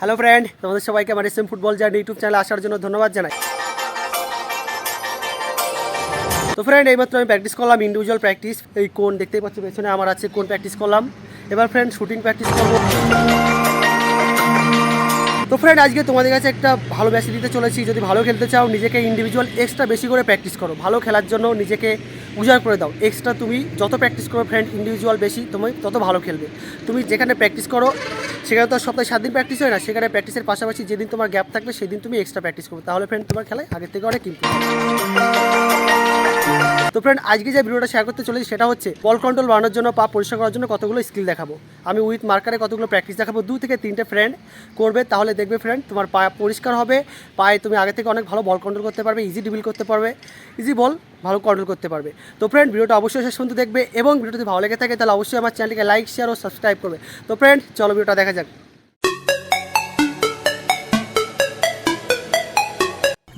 Hello friend তোমাদের সবাইকে আমার S M football journey YouTube চ্যানেলে আসার জন্য ধন্যবাদ জানাই। তো ফ্রেন্ড এইমাত্র আমি প্র্যাকটিস করলাম ইন্ডিভিজুয়াল প্র্যাকটিস এই কোন দেখতেই পাচ্ছ, পেছনে আমার আছে কোন প্র্যাকটিস করলাম। এবার ফ্রেন্ড শুটিং প্র্যাকটিস করব। তো ফ্রেন্ড আজকে তোমাদের কাছে একটা ভালো মেসেজ দিতে চলেছি। যদি ভালো খেলতে চাও, নিজেকে ইন্ডিভিজুয়াল এক্সট্রা বেশি করে প্র্যাকটিস করো। ভালো খেলার জন্য নিজেকে উজাড় করে দাও। এক্সট্রা তুমি যত প্র্যাকটিস করো ফ্রেন্ড ইন্ডিভিজুয়াল বেশি, তুমি তত ভালো খেলবে। তুমি যেখানে প্র্যাকটিস করো সেখানে তো সপ্তাহে সাত দিন প্র্যাকটিস হয় না, সেখানে প্র্যাকটিসের পাশাপাশি যেদিন তোমার গ্যাপ থাকবে সেদিন তুমি এক্সট্রা প্র্যাকটিস করবে। তাহলে ফ্রেন্ড তোমার খেলায় আগের থেকে অনেক ইম্প্রুভ তো ফ্রেন্ড আজকে যে ভিডিওটা শেয়ার করতে চলেছি সেটা হচ্ছে বল কন্ট্রোল বানানোর জন্য পা পরিষ্কার করার জন্য কতগুলো স্কিল দেখাবো। আমি উইথ মার্কারে কতগুলো প্র্যাকটিস দেখাবো, দু থেকে তিনটে ফ্রেন্ড করবে, তাহলে দেখবে ফ্রেন্ড তোমার পা পরিষ্কার হবে, পায়ে তুমি আগে থেকে অনেক ভালো বল কন্ট্রোল করতে পারবে ইজি ডিবিল করতে পারবে ইজি বল ভালো কন্ট্রোল করতে পারবে। তো ফ্রেন্ড ভিডিওটা অবশ্যই শেষ পর্যন্ত দেখবে এবং ভিডিওটি ভালো লেগে থাকে, তাহলে অবশ্যই আমার চ্যানেলকে লাইক শেয়ার ও সাবস্ক্রাইব করবে। তো ফ্রেন্ড চলো ভিডিওটা দেখা যাক।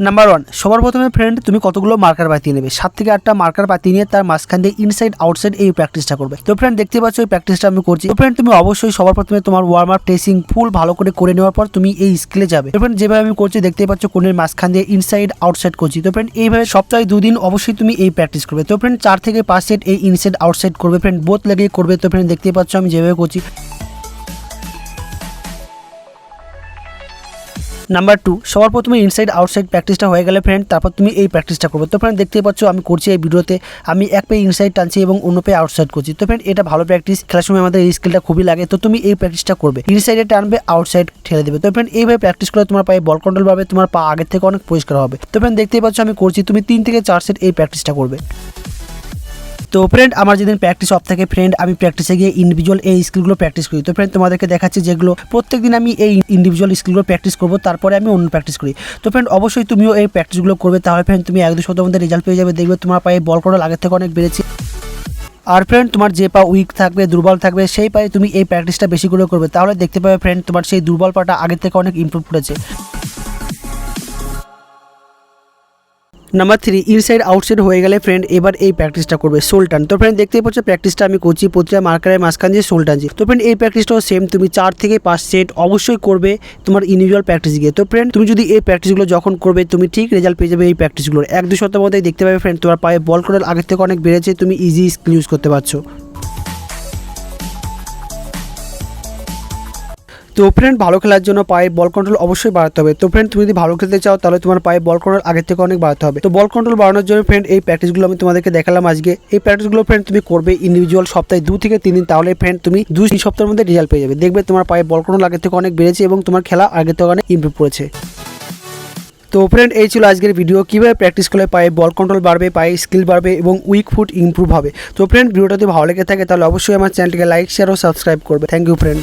নাম্বার ওয়ান সবার প্রথমে ফ্রেন্ড তুমি কতগুলো মার্কার বাতিয়ে নেবে? সাত থেকে আটটা মার্কার বাতিয়ে নিয়ে তার মাঝখান দিয়ে ইনসাইড আউটসাইড এই প্র্যাকটিসটা করবে। তো ফ্রেন্ড দেখতে পাচ্ছ এই প্র্যাকটিসটা আমি করছি। তো ফ্রেন্ড তুমি অবশ্যই সবার প্রথমে তোমার ওয়ার্ম আপ টেসিং ফুল ভালো করে করে নেওয়ার পর তুমি এই স্কিলে যাবে। তো ফ্রেন্ড যেভাবে আমি করছি দেখতে পাচ্ছ কোণের মাঝখান দিয়ে ইনসাইড আউটসাইড করছি। তো ফ্রেন্ড এইভাবে সপ্তাহে দুদিন অবশ্যই তুমি এই প্র্যাকটিস করবে। তো ফ্রেন্ড চার থেকে পাঁচ সেট এই ইনসাইড আউটসাইড করবে। ফ্রেন্ড বোথ লেগে করবে। তো ফ্রেন্ড দেখতে পাচ্ছ আমি যেভাবে করছি। নাম্বার টু সবার প্রথমে ইনসাইড আউটসাইড প্র্যাকটিসটা হয়ে গেলে ফ্রেন্ড তারপর তুমি এই প্র্যাকটিসটা করবে। তো ফ্রেন্ড দেখতে পাচ্ছ, আমি করছি এই ভিডিওতে আমি এক পে ইনসাইড টানছি এবং অন্য পে আউটসাইড করছি। তো ফ্রেন্ড এটা ভালো প্র্যাকটিস খেলার সময় আমাদের এই স্কিলটা খুবই লাগে। তো তুমি এই প্র্যাকটিসটা করবে। ইনসাইডে টানবে আউটসাইড ঠেলে দেবে। তো ফ্রেন্ড এইভাবে প্র্যাকটিস করলে তোমার পায়ে বল কন্ট্রোল পাবে, তোমার পা আগের থেকে অনেক পরিষ্কার হবে। তো ফ্রেন্ড দেখতেই পাচ্ছ, আমি করছি। তুমি তিন থেকে চার সেট এই প্র্যাকটিসটা করবে। তো ফ্রেন্ড আমার যেদিন প্র্যাকটিস অফ থাকে ফ্রেন্ড আমি প্র্যাকটিসে গিয়ে ইন্ডিভিজুয়াল এই স্কিলগুলো প্র্যাকটিস করি। তো ফ্রেন্ড তোমাদেরকে দেখাচ্ছি যেগুলো প্রত্যেক দিন আমি এই ইন্ডিভিজুয়াল স্কিলগুলো প্র্যাকটিস করব, তারপরে আমি অন্য প্র্যাকটিস করি। তো ফ্রেন্ড অবশ্যই তুমিও এই প্র্যাকটিসগুলো করবে, তাহলে ফ্রেন্ড তুমি এক দু সপ্তাহের মধ্যে রেজাল্ট পেয়ে যাবে। দেখবে তোমার পায়ে বল করার আগের থেকে অনেক বেড়েছে। আর ফ্রেন্ড তোমার যে পা উইক থাকবে, দুর্বল থাকবে, সেই পায়ে তুমি এই প্র্যাকটিসটা বেশি করে করবে। তাহলে দেখতে পাবে ফ্রেন্ড তোমার সেই দুর্বল পাটা আগের থেকে অনেক ইমপ্রুভ করেছে। নাম্বার থ্রি ইনসাইড আউটসাইড হয়ে গেলে ফ্রেন্ড এবার এই প্র্যাকটিসটা করবে সোল টান। তো ফ্রেন্ড দেখতেই পাচ্ছ প্র্যাকটিসটা আমি করছি, প্রতিটা মার্কারের মাঝখান দিয়ে সোল টানছি। তো ফ্রেন্ড এই প্র্যাকটিসটাও সেম তুমি চার থেকে পাঁচ সেট অবশ্যই করবে তোমার ইন্ডিভিজুয়াল প্র্যাকটিস গিয়ে। তো ফ্রেন্ড তুমি যদি এই প্র্যাকটিসগুলো যখন করবে, তুমি ঠিক রেজাল্ট পেয়ে যাবে এই প্র্যাকটিসগুলোর এক দু সপ্তাহ মধ্যেই দেখতে পাবে ফ্রেন্ড তোমার পায়ে বল করার আগের থেকে অনেক বেড়েছে, তুমি ইজি স্কিল ইউজ করতে পারছ। তো ফ্রেন্ড ভালো খেলার জন্য পায়ে বল কন্ট্রোল অবশ্যই বাড়াতে হবে। তো ফ্রেন্ড তুমি যদি ভালো খেলতে চাও, তাহলে তোমার পায়ে বল কন্ট্রোল আগের থেকে অনেক বাড়াতে হবে। তো বল কন্ট্রোল বাড়ানোর জন্য ফ্রেন্ড এই প্র্যাকটিসগুলো আমি তোমাদেরকে দেখালাম আজকে। এই প্র্যাকটিসগুলো ফ্রেন্ড তুমি করবে ইন্ডিভিজুয়াল সপ্তাহে দু থেকে তিন দিন, তাহলে ফ্রেন্ড তুমি দুই তিন সপ্তাহের মধ্যে রেজাল্ট পেয়ে যাবে। দেখবে তোমার পায়ে বল কন্ট্রোল আগের থেকে অনেক বেড়েছে এবং তোমার খেলা আগের থেকে অনেক ইম্প্রুভ করেছে। তো ফ্রেন্ড এই ছিল আজকের ভিডিও কীভাবে প্র্যাকটিস করলে পায়ে বল কন্ট্রোল বাড়বে, পায়ে স্কিল বাড়বে এবং উইক ফুট ইমপ্রুভ হবে? তো ফ্রেন্ড ভিডিওটা যদি ভালো লেগে থাকে, তাহলে অবশ্যই আমার চ্যানেলটিকে লাইক শেয়ার ও সাবস্ক্রাইব করবে। Thank you friend